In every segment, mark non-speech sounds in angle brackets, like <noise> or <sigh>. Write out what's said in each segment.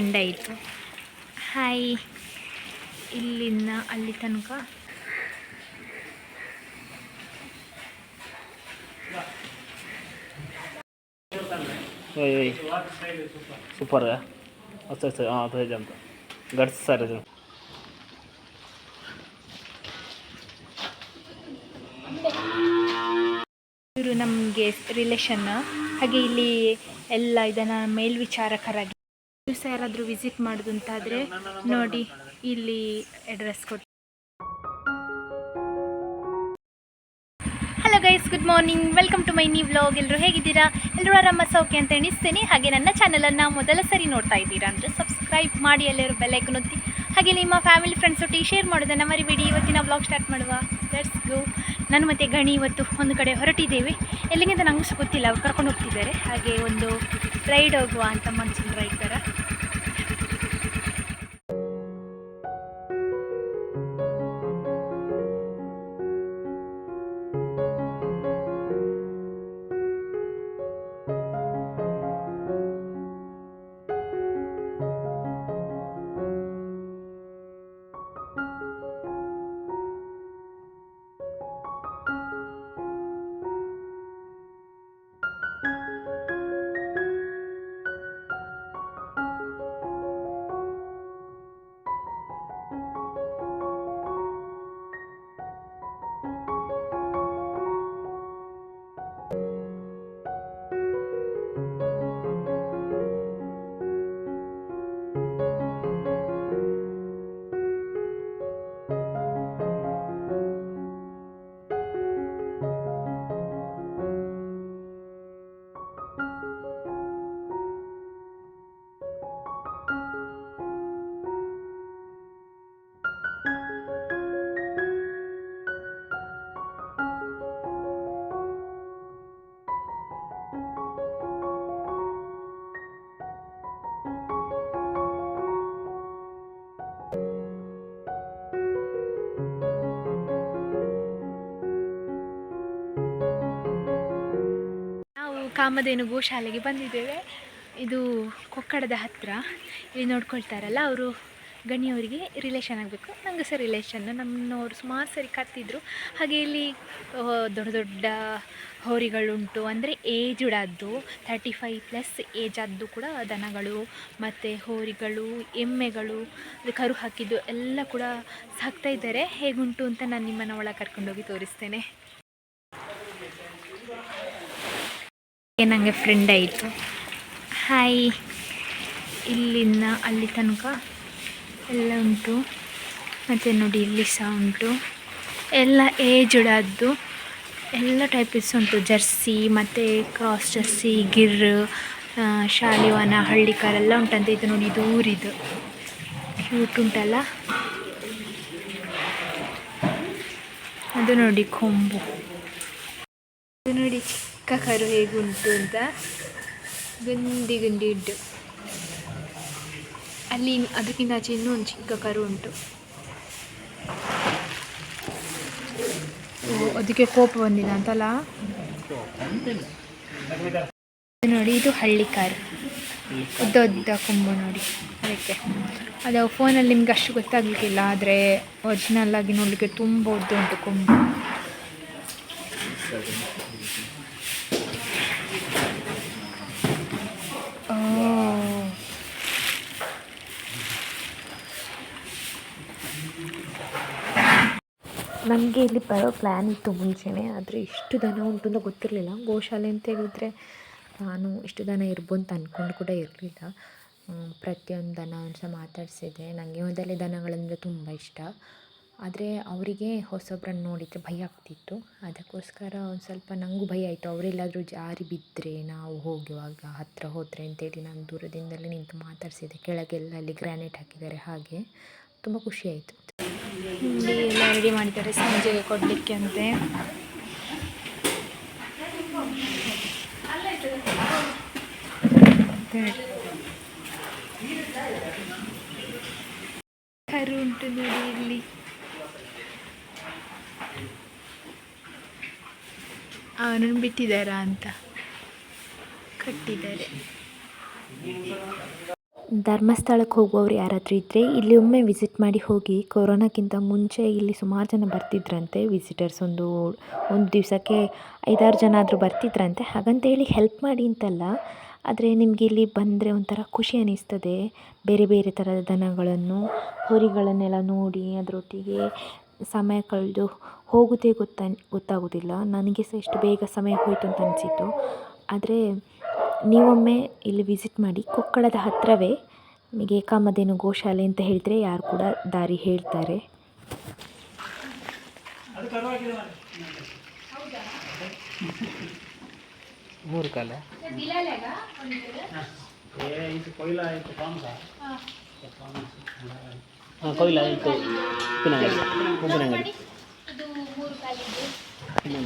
Bend ಆಯಿತು. Hi ಇಲ್ಲಿನ ಅಲ್ಲಿ ತನಕ. ಸೂಪರ್ ಅಷ್ಟೇ ಸರ್ ಹಾಂ ಅದೇ ಅಂತ. ಇದು. ಇವರು ನಮಗೆ ರಿಲೇಷನ್ನ ಹಾಗೆ ಇಲ್ಲಿ ಎಲ್ಲ ಇದನ್ನು ಮೇಲ್ವಿಚಾರಕರಾಗಿ ದಿವಸ ಯಾರಾದರೂ ವಿಸಿಟ್ ಮಾಡೋದು ಅಂತಾದರೆ ನೋಡಿ, ಇಲ್ಲಿ ಅಡ್ರೆಸ್ ಕೊಟ್ಟು hello guys good morning welcome to my new vlog ಎಲ್ಲರೂ ಹೇಗಿದ್ದೀರಾ? ಎಲ್ಲರೂ ಆರಾಮ, ಸೌಖ್ಯ ಅಂತ ಎಣಿಸ್ತೇನೆ. ಹಾಗೆ ನನ್ನ ಚಾನಲನ್ನು ಮೊದಲ ಸರಿ ನೋಡ್ತಾ ಇದ್ದೀರಾ ಅಂದರೆ ಸಬ್ಸ್ಕ್ರೈಬ್ ಮಾಡಿ, ಎಲ್ಲರೂ ಬೆಲ್ಲೈಕನ್ ಒತ್ತಿ. ಹಾಗೆ ನಿಮ್ಮ ಫ್ಯಾಮಿಲಿ ಫ್ರೆಂಡ್ಸ್ ಒಟ್ಟಿಗೆ ಶೇರ್ ಮಾಡೋದನ್ನು ಮರಿಬೇಡಿ. ಇವತ್ತಿನ ವ್ಲಾಗ್ ಸ್ಟಾರ್ಟ್ ಮಾಡುವ. ಲೆಟ್ಸ್ ಗೋ ನಾನು ಮತ್ತು ಗಣಿ ಇವತ್ತು ಒಂದು ಕಡೆ ಹೊರಟಿದ್ದೇವೆ. ಎಲ್ಲಿಗೆ ಅಂತ ನಂಗೂ ಗೊತ್ತಿಲ್ಲ, ಅವ್ರು ಕರ್ಕೊಂಡು ಹೋಗ್ತಿದ್ದಾರೆ. ಹಾಗೆ ಒಂದು ರೈಡ್ ಹೋಗುವ ಅಂತ ಮನ್ಸಿನ ರೈಡ್ ಥರ ಕಾಮಧೇನು ಗೋಶಾಲೆಗೆ ಬಂದಿದ್ದೇವೆ. ಇದು ಕೊಕ್ಕಡದ ಹತ್ತಿರ ಇಲ್ಲಿ ನೋಡ್ಕೊಳ್ತಾರಲ್ಲ, ಅವರು ಗಣಿಯವರಿಗೆ ರಿಲೇಷನ್ ಆಗಬೇಕು. ನನಗೆ ಸಹ ರಿಲೇಷನ್ನು ನಮ್ಮನ್ನವರು ಸುಮಾರು ಸರಿ ಕತ್ತಿದ್ರು ಹಾಗೆ ಇಲ್ಲಿ ದೊಡ್ಡ ದೊಡ್ಡ ಹೋರಿಗಳುಂಟು. ಅಂದರೆ ಏಜುಡದ್ದು ತರ್ಟಿ ಫೈವ್ ಪ್ಲಸ್ ಏಜ್ ಆದ್ದು ಕೂಡ ದನಗಳು, ಮತ್ತು ಹೋರಿಗಳು, ಎಮ್ಮೆಗಳು ಕರು ಹಾಕಿದ್ದು ಎಲ್ಲ ಕೂಡ ಸಾಕ್ತಾ ಇದ್ದಾರೆ. ಹೇಗುಂಟು ಅಂತ ನಾನು ನಿಮ್ಮನ್ನು ಒಳಗೆ ಕರ್ಕೊಂಡೋಗಿ ತೋರಿಸ್ತೇನೆ. ನನಗೆ ಫ್ರೆಂಡ್ ಆಯಿತು. ಹಾಯ್ ಇಲ್ಲಿಂದ ಅಲ್ಲಿ ತನಕ ಎಲ್ಲ ಉಂಟು. ಮತ್ತು ನೋಡಿ, ಇಲ್ಲಿ ಸಹ ಉಂಟು. ಎಲ್ಲ ಏಜ್ಡ್ ಆದ್ದು ಎಲ್ಲ ಟೈಪಿಸ್ ಉಂಟು. ಜರ್ಸಿ, ಮತ್ತು ಕ್ರಾಸ್ ಜರ್ಸಿ, ಗಿರ್ ಶಾಲಿವಾನ, ಹಳ್ಳಿಕಾರ ಎಲ್ಲ ಉಂಟಂತೆ. ಇದು ನೋಡಿ, ಇದು ಊರಿದು. ಕ್ಯೂಟ್ ಉಂಟಲ್ಲ? ಅದು ನೋಡಿ, ಕೊಂಬು. ಅದು ನೋಡಿ ಚಿಕ್ಕ ಕರು ಹೇಗುಂಟು ಅಂತ ಗುಂಡಿ ಗುಂಡಿ ಉಂಟು ಅಲ್ಲಿ ಅದಕ್ಕಿಂತ ಆಚೆ ಇನ್ನೂ ಒಂದು ಚಿಕ್ಕ ಕರು ಉಂಟು. ಅದಕ್ಕೆ ಕೋಪ ಬಂದಿಲ್ಲ ಅಂತಲ್ಲ? ನೋಡಿ, ಇದು ಹಳ್ಳಿ ಕಾರು. ದೊಡ್ಡ ಕೊಂಬು ನೋಡಿ. ಅದಕ್ಕೆ. ಅದು ಫೋನಲ್ಲಿ ನಿಮ್ಗೆ ಅಷ್ಟು ಗೊತ್ತಾಗಲಿಕ್ಕಿಲ್ಲ, ಆದರೆ ಒರಿಜಿನಲ್ ಆಗಿ ನೋಡಲಿಕ್ಕೆ ತುಂಬ ಉದ್ದ ಉಂಟು ಕೊಂಬು. ನನಗೆ ಇಲ್ಲಿ ಬರೋ ಪ್ಲ್ಯಾನ್ ಇತ್ತು ಮುಂಚೆನೇ, ಆದರೆ ಇಷ್ಟು ದನ ಉಂಟು ಅಂತ ಗೊತ್ತಿರಲಿಲ್ಲ. ಗೋಶಾಲೆ ಅಂತ ಹೇಳಿದರೆ ನಾನು ಇಷ್ಟು ದನ ಇರ್ಬೋದು ಅಂತ ಅಂದ್ಕೊಂಡು ಕೂಡ ಇರಲಿಲ್ಲ. ಪ್ರತಿಯೊಂದು ದನ ಸಹ ಮಾತಾಡಿಸಿದೆ ನನಗೆ ಮೊದಲೇ ದನಗಳಂದರೆ ತುಂಬ ಇಷ್ಟ. ಆದರೆ ಅವರಿಗೆ ಹೊಸೊಬ್ರನ್ನ ನೋಡಿದರೆ ಭಯ ಆಗ್ತಿತ್ತು. ಅದಕ್ಕೋಸ್ಕರ ಒಂದು ಸ್ವಲ್ಪ ನನಗೂ ಭಯ ಆಯಿತು. ಅವರೆಲ್ಲಾದರೂ ಜಾರಿ ಬಿದ್ದರೆ ನಾವು ಹೋಗುವಾಗ ಹತ್ತಿರ ಹೋದರೆ ಅಂತೇಳಿ ನಾನು ದೂರದಿಂದಲೇ ನಿಂತು ಮಾತಾಡಿಸಿದೆ ಕೆಳಗೆಲ್ಲ ಅಲ್ಲಿ ಗ್ರ್ಯಾನೈಟ್ ಹಾಕಿದ್ದಾರೆ ಹಾಗೆ. ತುಂಬ ಖುಷಿ ಆಯಿತು. ಇಲ್ಲಿ ಎಲ್ಲ ರೆಡಿ ಮಾಡಿದ್ದಾರೆ ಸಂಜೆಗೆ ಕೊಡಲಿಕ್ಕೆ ಅಂತೆ ಕರು ಉಂಟು ನೋಡಿ ಇಲ್ಲಿ. ಅವನನ್ನು ಬಿಟ್ಟಿದ್ದಾರಾ ಅಂತ. ಕಟ್ಟಿದ್ದಾರೆ. ಧರ್ಮಸ್ಥಳಕ್ಕೆ ಹೋಗುವವರು ಯಾರಾದರೂ ಇದ್ದರೆ ಇಲ್ಲಿ ಒಮ್ಮೆ ವಿಸಿಟ್ ಮಾಡಿ ಹೋಗಿ ಕೊರೋನಾಕ್ಕಿಂತ ಮುಂಚೆ ಇಲ್ಲಿ ಸುಮಾರು ಜನ ಬರ್ತಿದ್ರಂತೆ ವಿಸಿಟರ್ಸ್ ಒಂದು ಒಂದು ದಿವಸಕ್ಕೆ ಐದಾರು ಜನ ಆದರೂ ಬರ್ತಿದ್ರಂತೆ. ಹಾಗಂತೇಳಿ ಹೆಲ್ಪ್ ಮಾಡಿ ಅಂತಲ್ಲ, ಆದರೆ ನಿಮಗೆ ಇಲ್ಲಿ ಬಂದರೆ ಒಂಥರ ಖುಷಿ ಅನ್ನಿಸ್ತದೆ ಬೇರೆ ಬೇರೆ ಥರದ ದನಗಳನ್ನು, ಹೋರಿಗಳನ್ನೆಲ್ಲ ನೋಡಿ ಅದರೊಟ್ಟಿಗೆ ಸಮಯ ಕಳೆದು ಹೋಗೋದೇ ಗೊತ್ತ, ಗೊತ್ತಾಗೋದಿಲ್ಲ. ನನಗೆ ಸಹ ಎಷ್ಟು ಬೇಗ ಸಮಯ ಹೋಯಿತು ಅಂತ ಅನಿಸಿತು ಆದರೆ ನೀವೊಮ್ಮೆ ಇಲ್ಲಿ ವಿಸಿಟ್ ಮಾಡಿ ಕೊಕ್ಕಳದ ಹತ್ತಿರವೇ ನಿಮಗೆ ಕಾಮಧೇನು ಗೋಶಾಲೆ ಅಂತ ಹೇಳಿದರೆ ಯಾರು ಕೂಡ ದಾರಿ ಹೇಳ್ತಾರೆ. ಮೂರು ಕಾಲ. ಹಾಂ. ಕೊಯ್ಲ ಉಪ್ಪಿನಂಗಡಿ ಉಪ್ಪಿನಂಗಡಿ ಹ್ಞೂ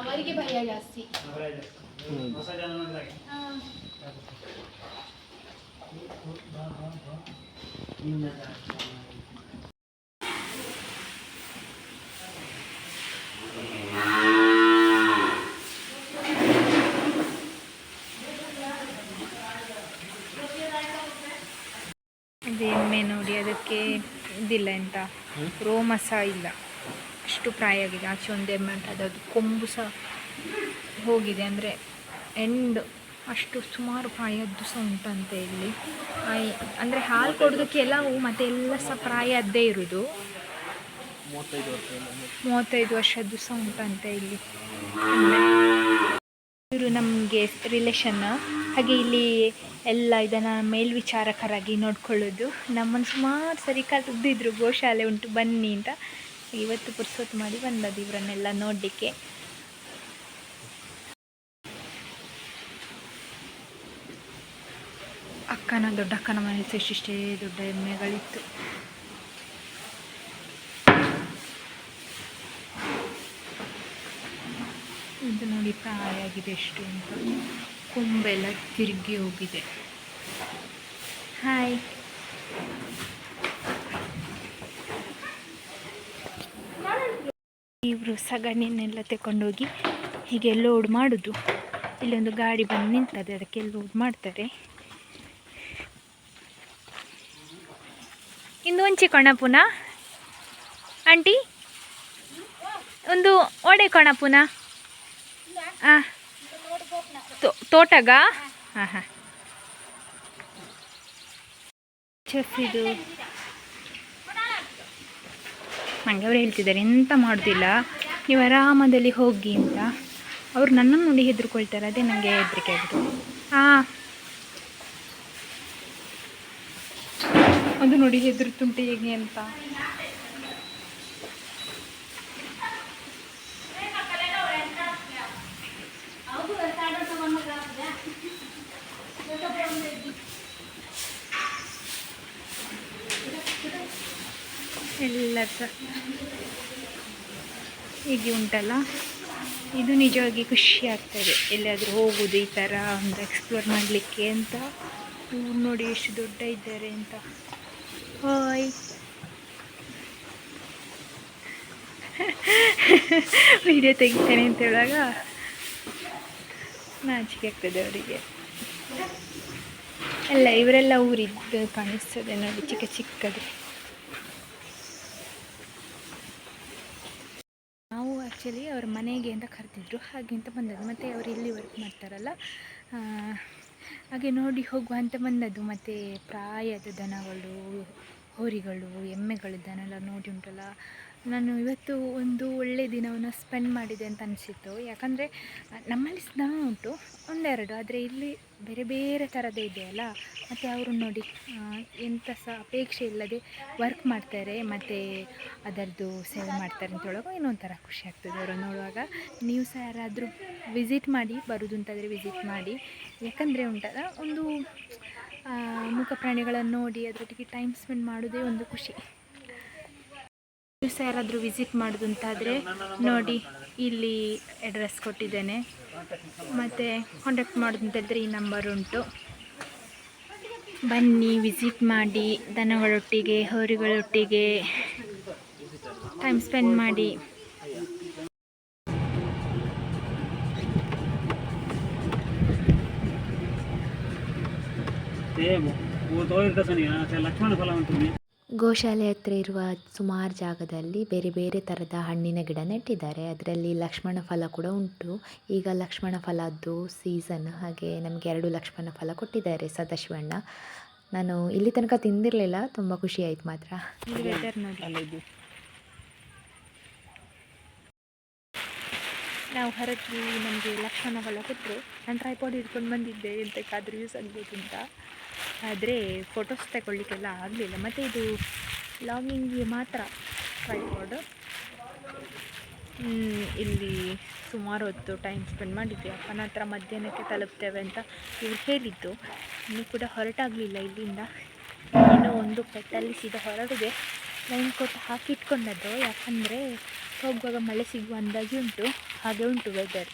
ಅವರಿಗೆ ಭಯ ಜಾಸ್ತಿ ಅದು ಎಮ್ಮೆ ನೋಡಿ, ಅದಕ್ಕೆ ಇದಿಲ್ಲ ಎಂತ? ರೋಮ ಸಹ ಇಲ್ಲ. ಅಷ್ಟು ಪ್ರಾಯ ಆಗಿದೆ ಆಚೆ ಒಂದು ಎಮ್ಮೆ ಉಂಟು. ಅದು ಕೊಂಬು ಸಹ ಹೋಗಿದೆ. ಅಂದರೆ ಎಂಡ್ ಅಷ್ಟು ಸುಮಾರು ಪ್ರಾಯದ್ದು ಸಹ ಉಂಟಂತೆ ಇಲ್ಲಿ. ಅಂದರೆ ಹಾಲು ಕೊಡೋದು ಕೆಲವು ಮತ್ತು ಎಲ್ಲ ಸಹ ಪ್ರಾಯದ್ದೇ ಇರೋದು. ಮೂವತ್ತೈದು ವರ್ಷ ಮೂವತ್ತೈದು ವರ್ಷದ್ದು ಸಹ ಉಂಟಂತೆ ಇಲ್ಲಿ. ಇವರು ನಮಗೆ ರಿಲೇಷನ್ ಹಾಗೆ ಇಲ್ಲಿ ಎಲ್ಲ ಇದನ್ನು ಮೇಲ್ವಿಚಾರಕರಾಗಿ ನೋಡ್ಕೊಳ್ಳೋದು. ನಮ್ಮನ್ನು ಸುಮಾರು ಸರಿ ಕರೆದಿದ್ರು, ಗೋಶಾಲೆ ಉಂಟು, ಬನ್ನಿ ಅಂತ. ಇವತ್ತು ಪುರ್ಸೊತ್ತು ಮಾಡಿ ಬಂದದ್ದು ಇವರನ್ನೆಲ್ಲ ನೋಡಲಿಕ್ಕೆ. ಅಕ್ಕನ, ದೊಡ್ಡ ಅಕ್ಕನ ಮನೆ ಇಷ್ಟಿಷ್ಟೇ ದೊಡ್ಡ ಎಮ್ಮೆಗಳಿತ್ತು ಇದು ನೋಡಿ ಪ್ರಾಯ ಆಗಿದೆ ಎಷ್ಟು ಅಂತ. ಕೊಂಬೆಲ್ಲ ತಿರುಗಿ ಹೋಗಿದೆ. ಹಾಯ್ ಇವರು ಸಗಣಿನೆಲ್ಲ ತಗೊಂಡೋಗಿ ಹೀಗೆ ಲೋಡ್ ಮಾಡೋದು. ಇಲ್ಲೊಂದು ಗಾಡಿ ಬಂದು ನಿಂತದೆ, ಅದಕ್ಕೆ ಲೋಡ್ ಮಾಡ್ತಾರೆ. ಇಂದು ಒಂಚಿ ಕೊಣ ಪುನಃ? ಆಂಟಿ? ಒಂದು ಒಡೆ ಕೊಣ ಪುನಃ? ಹಾಂ ತೋಟಗ? ಹಾಂ ಹಾಂ. ಹೇಳ್ತಿದ್ದಾರೆ, ಎಂತ ಮಾಡೋದಿಲ್ಲ. ನೀವು ಆರಾಮದಲ್ಲಿ ಹೋಗಿ ಅಂತ. ಅವ್ರು ನನ್ನನ್ನು ನೋಡಿ ಹೆದರ್ಕೊಳ್ತಾರೆ, ಅದೇ ನನಗೆ ಹೆದರಿಕೆ ಆಗಿದೆ. ಹಾಂ ಅದು ನೋಡಿ ಹೆದರುತ್ತುಂಟು ಹೇಗೆ ಅಂತ. ಎಲ್ಲ ಸಹ ಹೀಗೆ ಉಂಟಲ್ಲ? ಇದು ನಿಜವಾಗಿ ಖುಷಿ ಆಗ್ತದೆ ಎಲ್ಲಿಯಾದರೂ ಹೋಗೋದು ಈ ಥರ ಒಂದು ಎಕ್ಸ್ಪ್ಲೋರ್ ಮಾಡಲಿಕ್ಕೆ ಅಂತ. ಇವ್ರು ನೋಡಿ ಎಷ್ಟು ದೊಡ್ಡ ಇದ್ದಾರೆ ಅಂತ. ಹಾಯ್ ವಿಡಿಯೋ <laughs> ತೆಗಿತೇನೆ ಅಂತ ಹೇಳುವಾಗ ನಾಚಿಕೆ ಆಗ್ತದೆ ಅವರಿಗೆ. ಅಲ್ಲ, ಇವರೆಲ್ಲ ಊರಿದ್ದು ಕಾಣಿಸ್ತದೆ ನೋಡಿ, ಚಿಕ್ಕ ಚಿಕ್ಕದು. ನಾವು ಆ್ಯಕ್ಚುಲಿ ಅವ್ರ ಮನೆಗೆ ಅಂತ ಕರೆದಿದ್ರು, ಹಾಗೆ ಅಂತ ಬಂದದ್ದು. ಮತ್ತು ಅವರು ಇಲ್ಲಿ ವರ್ಕ್ ಮಾಡ್ತಾರಲ್ಲ ಹಾಗೆ ನೋಡಿ ಹೋಗುವ ಅಂತ ಬಂದದ್ದು. ಮತ್ತು ಪ್ರಾಯದ ದನಗಳು ಹೋರಿಗಳು ಎಮ್ಮೆಗಳು ದನೆಲ್ಲ ನೋಡಿ ಉಂಟಲ್ಲ. ನಾನು ಇವತ್ತು ಒಂದು ಒಳ್ಳೆಯ ದಿನವನ್ನು ಸ್ಪೆಂಡ್ ಮಾಡಿದೆ ಅಂತ ಅನಿಸಿತ್ತು. ಯಾಕಂದರೆ ನಮ್ಮಲ್ಲಿ ಸ್ನಾನ ಉಂಟು. ಒಂದೆರಡು. ಆದರೆ ಇಲ್ಲಿ ಬೇರೆ ಬೇರೆ ಥರದ್ದು ಇದೆಯಲ್ಲ ಮತ್ತು ಅವರು ನೋಡಿ ಎಂಥ ಸಹ ಅಪೇಕ್ಷೆ ಇಲ್ಲದೆ ವರ್ಕ್ ಮಾಡ್ತಾರೆ. ಮತ್ತು ಅದರದ್ದು ಸೇವೆ ಮಾಡ್ತಾರೆ ಅಂತ ಹೇಳುವಾಗ ಇನ್ನೊಂಥರ ಖುಷಿ ಆಗ್ತದೆ ಅವರು ನೋಡುವಾಗ. ನೀವು ಸಹ ಯಾರಾದರೂ ವಿಸಿಟ್ ಮಾಡಿ, ಬರೋದು ಅಂತಾದರೆ ವಿಸಿಟ್ ಮಾಡಿ. ಯಾಕಂದರೆ ಉಂಟಲ್ಲ, ಒಂದು ಮುಖ ಪ್ರಾಣಿಗಳನ್ನು ನೋಡಿ ಅದರೊಟ್ಟಿಗೆ ಟೈಮ್ ಸ್ಪೆಂಡ್ ಮಾಡೋದೇ ಒಂದು ಖುಷಿ. ನೀವು ಸಹ ಯಾರಾದರೂ ವಿಸಿಟ್ ಮಾಡೋದು ಅಂತಾದರೆ ನೋಡಿ ಇಲ್ಲಿ ಅಡ್ರೆಸ್ ಕೊಟ್ಟಿದ್ದೇನೆ. ಮತ್ತು ಕಾಂಟ್ಯಾಕ್ಟ್ ಮಾಡೋದು ಅಂತ ಹೇಳಿದ್ರೆ ಈ ನಂಬರ್ ಉಂಟು. ಬನ್ನಿ ವಿಸಿಟ್ ಮಾಡಿ, ದನಗಳೊಟ್ಟಿಗೆ, ಹೋರಿಗಳೊಟ್ಟಿಗೆ ಟೈಮ್ ಸ್ಪೆಂಡ್ ಮಾಡಿ. ಲಕ್ಷ್ಮಣ ಫಲ तो ಗೋಶಾಲೆ ಹತ್ತಿರ ಇರುವ ಸುಮಾರು ಜಾಗದಲ್ಲಿ ಬೇರೆ ಬೇರೆ ಥರದ ಹಣ್ಣಿನ ಗಿಡ ನೆಟ್ಟಿದ್ದಾರೆ. ಅದರಲ್ಲಿ ಲಕ್ಷ್ಮಣ ಫಲ ಕೂಡ ಉಂಟು. ಈಗ ಲಕ್ಷ್ಮಣ ಫಲದ್ದು ಸೀಸನ್ ಹಾಗೆ ನಮಗೆ ಎರಡು ಲಕ್ಷ್ಮಣ ಫಲ ಕೊಟ್ಟಿದ್ದಾರೆ ಸದಾಶಿವಣ್ಣ. ನಾನು ಇಲ್ಲಿ ತನಕ ತಿಂದಿರಲಿಲ್ಲ, ತುಂಬ ಖುಷಿ ಆಯ್ತು ಮಾತ್ರ. ನಾವು ಹೊರಗೆ ನಮಗೆ ಲಕ್ಷ್ಮಣ ಫಲ ಕೊಟ್ಟರು ನಾನು ಟ್ರೈಪಾಡ್ ಹಿಡ್ಕೊಂಡು ಬಂದಿದ್ದೆ ಎಂತಕ್ಕಾದ್ರೂ ಯೂಸ್ ಆಗ್ಬೋದು ಅಂತ ಆದರೆ ಫೋಟೋಸ್ ತಗೊಳ್ಳಿಕ್ಕೆಲ್ಲ ಆಗಲಿಲ್ಲ. ಮತ್ತು ಇದು ಲಾಗಿಂಗ್ಗೆ ಮಾತ್ರ ಟ್ರೈಪಾಡು ಇಲ್ಲಿ ಸುಮಾರು ಹೊತ್ತು ಟೈಮ್ ಸ್ಪೆಂಡ್ ಮಾಡಿದ್ವಿ. ಅಪ್ಪನ ಹತ್ರ ಮಧ್ಯಾಹ್ನಕ್ಕೆ ತಲುಪ್ತೇವೆ ಅಂತ ಇವ್ರು ಹೇಳಿದ್ದು. ಇನ್ನೂ ಕೂಡ ಹೊರಟಾಗಲಿಲ್ಲ ಇಲ್ಲಿಂದ. ಏನೋ ಒಂದು ಪೆಟ್ಟಲ್ಲಿ ಸೀದಾ ಹೊರಡಿದೆ. ಲೈನ್ ಕೊಟ್ಟು ಹಾಕಿ ಇಟ್ಕೊಂಡದ್ದು ಯಾಕಂದರೆ ಹೋಗುವಾಗ ಮಳೆ ಸಿಗುವ ಅಂದಾಜು ಉಂಟು. ಹಾಗೆ ಉಂಟು ವೆದರ್